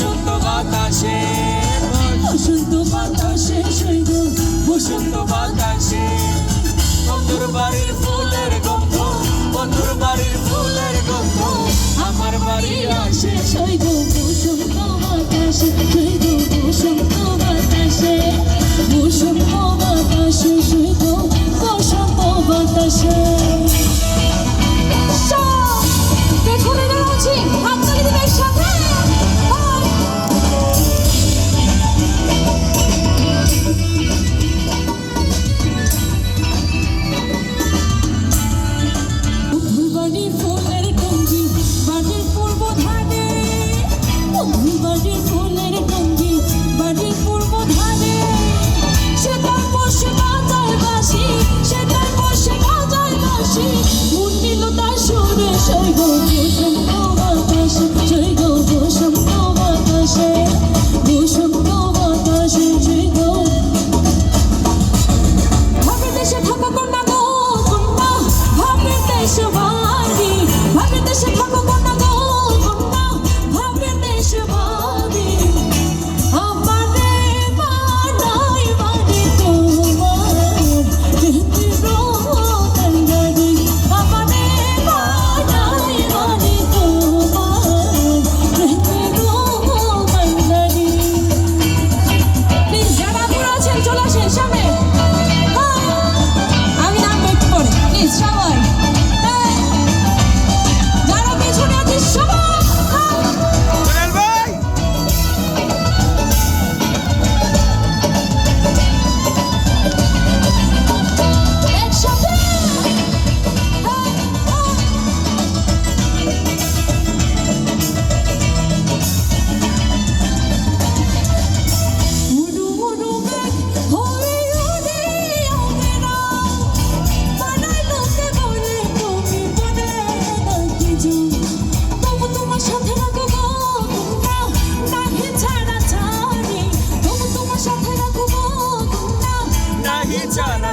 বসন্ত বাতাসে বসন্ত বাতাসে সেই গো বসন্ত বাতাসে। বন্ধুর বাড়ির ফুলের গন্ধ, বন্ধুর বাড়ির ফুলের গন্ধ, আমার বাড়ি আসে সেই গো বসন্ত বাতাসে সেই বসন্ত বাতাসে। বসন্ত বাতাসে সেই গো বসন্ত বাতাসে। জানা